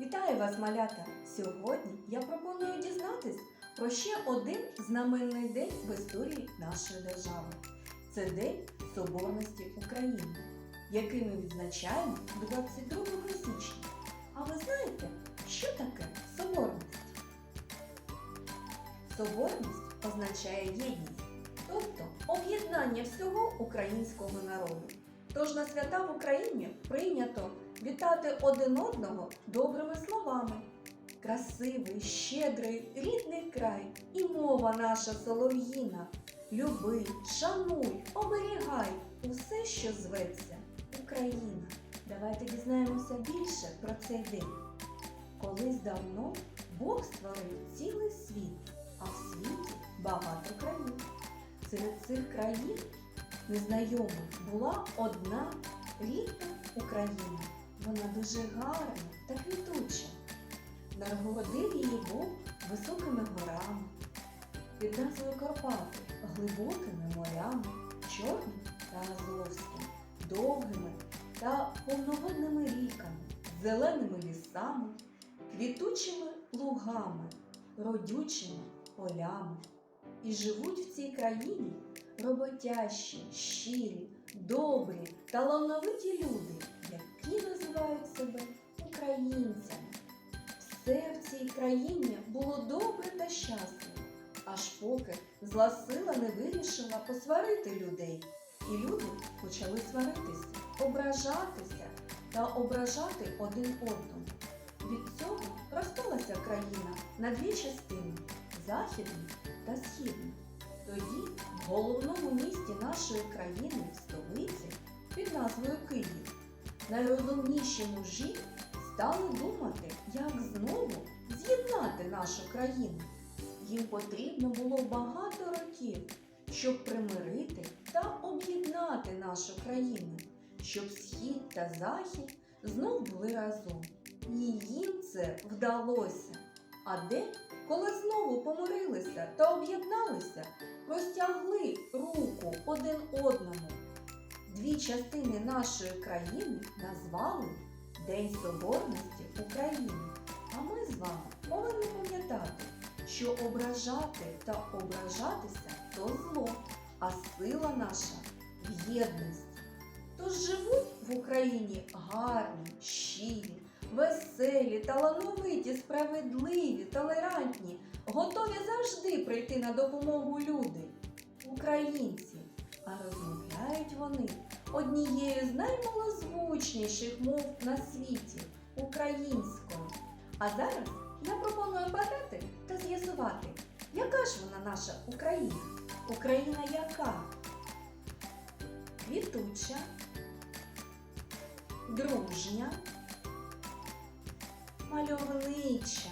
Вітаю вас, малята! Сьогодні я пропоную дізнатись про ще один знаменний день в історії нашої держави. Це День Соборності України, який ми відзначаємо 22 січня. А ви знаєте, що таке соборність? Соборність означає єдність, тобто об'єднання всього українського народу. Тож на свята в Україні прийнято вітати один одного добрими словами. Красивий, щедрий, рідний край і мова наша солов'їна. Люби, шануй, оберігай усе, що зветься Україна. Давайте дізнаємося більше про цей день. Колись давно Бог створив цілий світ, а в світі багато країн. Серед цих країн незнайомих була одна рідна Україна. Вона дуже гарна та квітуча. Нагородив її Бог високими горами, під назвою Карпати, глибокими морями, чорним та азовським, довгими та повноводними ріками, зеленими лісами, квітучими лугами, родючими полями. І живуть в цій країні роботящі, щирі, добрі, талановиті люди, які називають себе українцями. Все в цій країні було добре та щасливо, аж поки зла сила не вирішила посварити людей. І люди почали сваритися, ображатися та ображати один одного. Від цього розпалася країна на дві частини західну та східну. Тоді в головному місті нашої країни, в столиці, під назвою Київ, найрозумніші мужі стали думати, як знову з'єднати нашу країну. Їм потрібно було багато років, щоб примирити та об'єднати нашу країну, щоб схід та захід знов були разом. І їм це вдалося. А де, коли знову помирилися та об'єдналися, простягли руку один одному. Дві частини нашої країни назвали День Соборності України. А ми з вами повинні пам'ятати, що ображати та ображатися то зло, а сила наша в єдності. Тож живуть в Україні гарні, щирі, веселі, талановиті, справедливі, толерантні, готові завжди прийти на допомогу люди, українці. А розмовляють вони однією з наймалозвучніших мов на світі українською. А зараз я пропоную бадати та з'ясувати, яка ж вона наша Україна? Україна яка? Квітуча, дружня, мальовнича,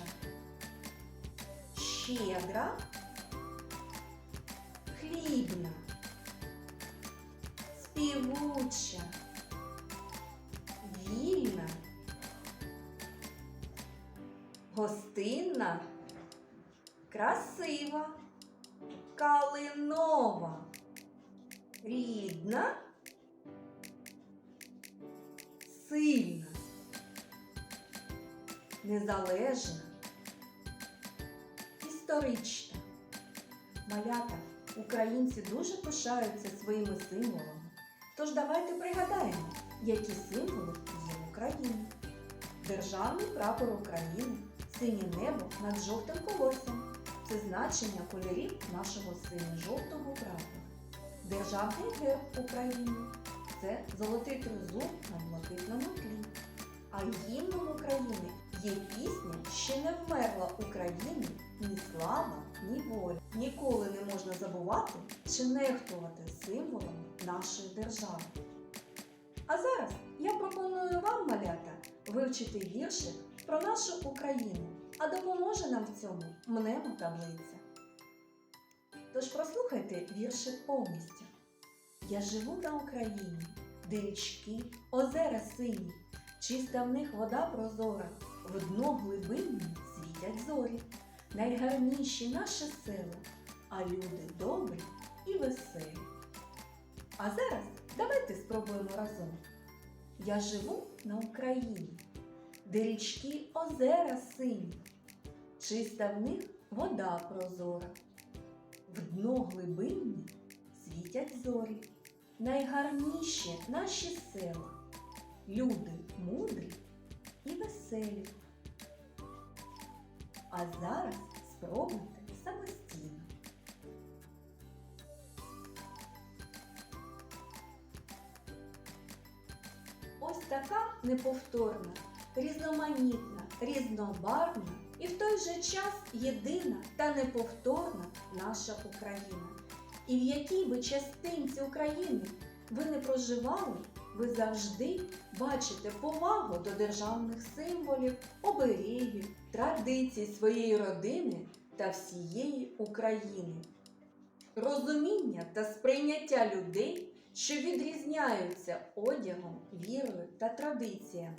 щедра, хлібна, співуча, вільна, гостинна, красива, калинова, рідна, сильна, незалежна, історична. Малята, українці дуже пишаються своїми символами. Тож давайте пригадаємо, які символи є в Україні. Державний прапор України, синє небо над жовтим колоссям. Це значення кольорів нашого синьо-жовтого прапора. Державний герб України це золотий тризуб на блакитному тлі. А гімном України є пісня Ще не вмерла України ні слава, ні воля. Ніколи не можна забувати чи нехтувати символами нашої держави. А зараз я пропоную вам, малята, вивчити віршик про нашу Україну, а допоможе нам в цьому мнемотаблиця. Тож прослухайте віршик повністю. Я живу на Україні, де річки, озера сині, чиста в них вода прозора, в дно глибинні світять зорі, найгарніші наші села, а люди добрі і веселі. А зараз давайте спробуємо разом. Я живу на Україні, де річки озера сині, чиста в них вода прозора. В дно глибинні світять зорі, найгарніші наші села, люди мудрі і веселі. А зараз спробуйте самостійно. Така неповторна, різноманітна, різнобарвна і в той же час єдина та неповторна наша Україна. І в якій би частинці України ви не проживали, ви завжди бачите повагу до державних символів, оберігів, традицій своєї родини та всієї України. Розуміння та сприйняття людей, що відрізняються одягом, вірою та традиціями,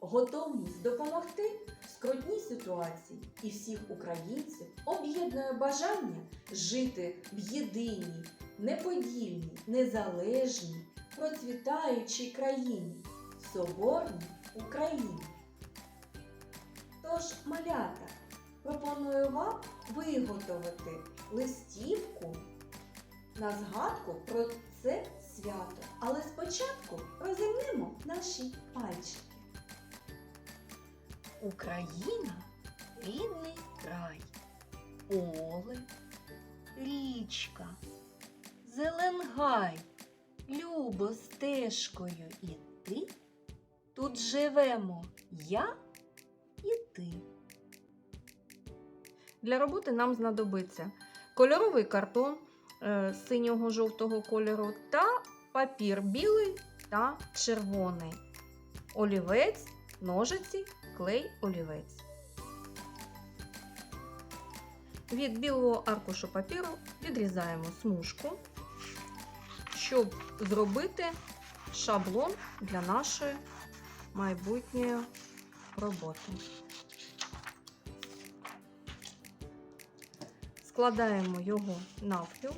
готовність допомогти в скрутній ситуації і всіх українців об'єднує бажання жити в єдиній, неподільній, незалежній, процвітаючій країні, соборній Україні. Тож, малята, пропоную вам виготовити листівку на згадку про це свято. Але спочатку розімнемо наші пальчики. Україна рідний край, поле, річка, зеленгай, любо стежкою іти. Тут живемо я і ти. Для роботи нам знадобиться кольоровий картон е, синього жовтого кольору та папір білий та червоний, олівець, ножиці, клей, олівець. Від білого аркушу папіру відрізаємо смужку, щоб зробити шаблон для нашої майбутньої роботи. Складаємо його навпіл.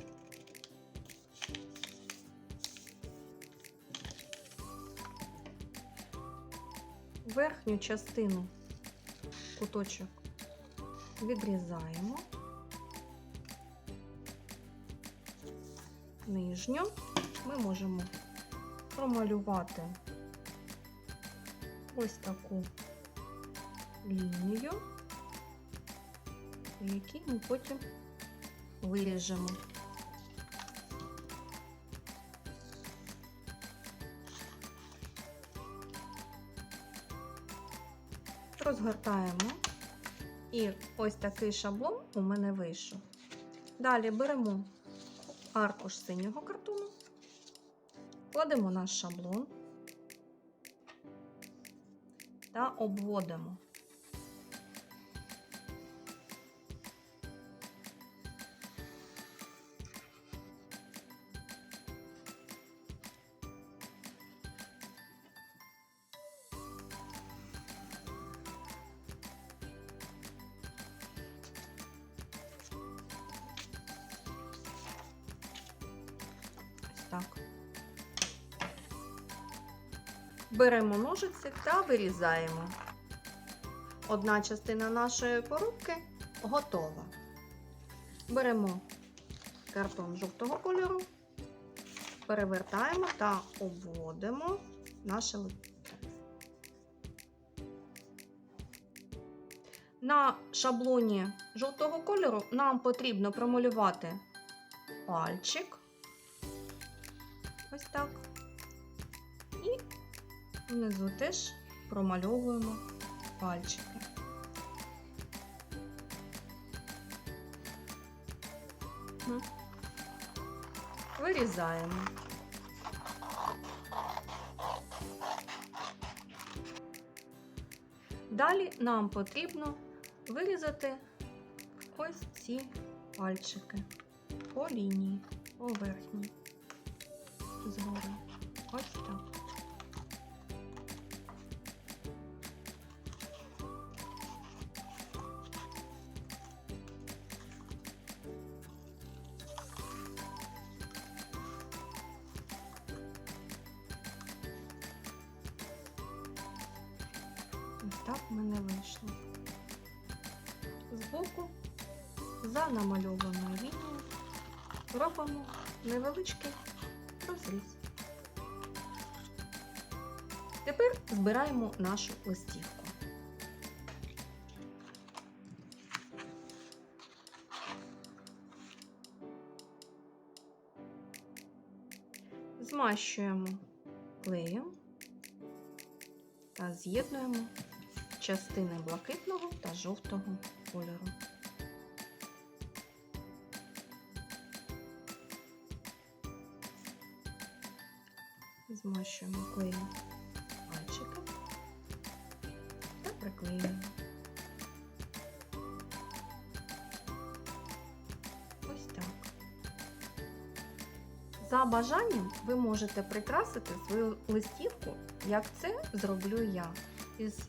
Верхню частину куточок відрізаємо. Нижню ми можемо промалювати ось таку лінію які ми потім виріжемо. Розгортаємо. І ось такий шаблон у мене вийшов. Далі беремо аркуш синього картону, кладемо наш шаблон та обводимо. Так. Беремо ножиці та вирізаємо. Одна частина нашої порубки готова. Беремо картон жовтого кольору, перевертаємо та обводимо наше лице. На шаблоні жовтого кольору нам потрібно промалювати пальчик. Ось так. І внизу теж промальовуємо пальчики. Вирізаємо. Далі нам потрібно вирізати ось ці пальчики по лінії, по верхній згори. Ось так. Ось так в мене вийшло. Збоку за намальованою лінією робимо невеличкий Тепер збираємо нашу листівку. Змащуємо клеєм та з'єднуємо частини блакитного та жовтого кольору. Змащуємо клеєм так. За бажанням ви можете прикрасити свою листівку, як це зроблю я. Із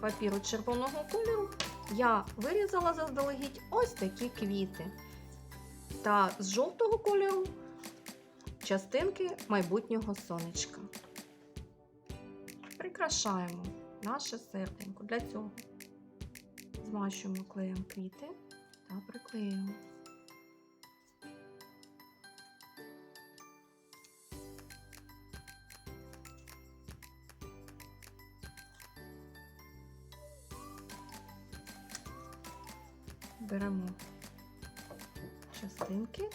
папіру червоного кольору я вирізала заздалегідь ось такі квіти. Та з жовтого кольору частинки майбутнього сонечка. Прикрашаємо наше серденько. Для цього змащуємо клеєм квіти та приклеюємо. Беремо частинки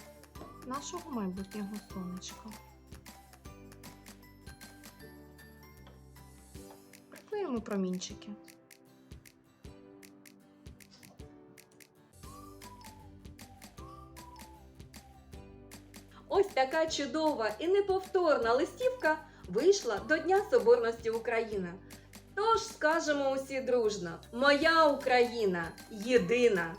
нашого майбутнього сонечка. Приклеїмо промінчики. Ось така чудова і неповторна листівка вийшла до Дня Соборності України. Тож скажемо усі дружно: Моя Україна єдина!